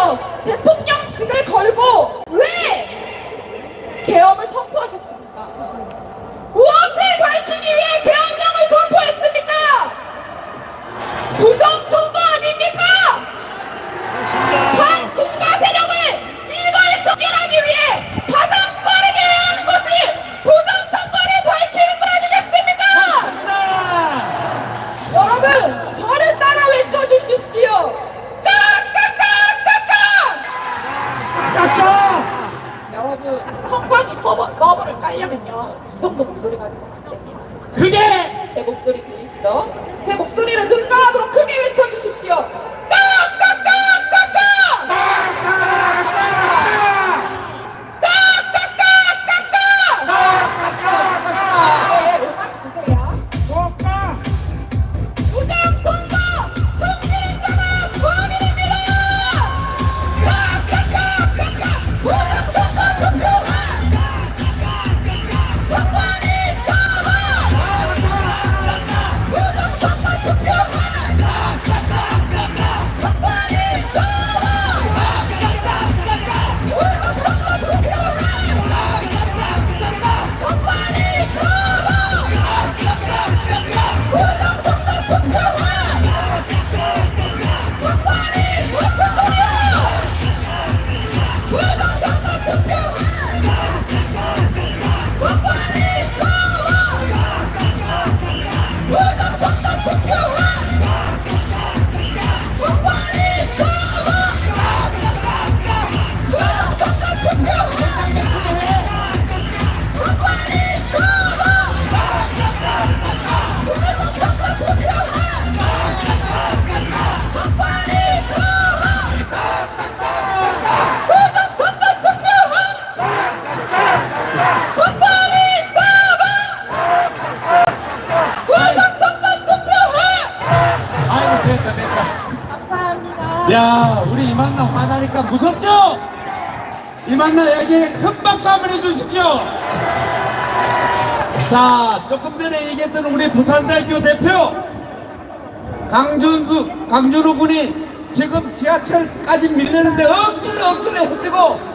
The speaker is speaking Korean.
povo. 그래서 여러분 성광이 서버, 서버를 깔려면요 이 정도 목소리 가지고 안 됩니다 그게 내 목소리 들리시죠? 제 목소리를 능가하도록 크게 외쳐주십시오 야, 우리 이만나 화나니까 무섭죠? 이만나에게 큰 박수 한번 해주십시오. 자, 조금 전에 얘기했던 우리 부산대학교 대표 강준수, 강준호 군이 지금 지하철까지 밀리는데 억지로 억지로 해주고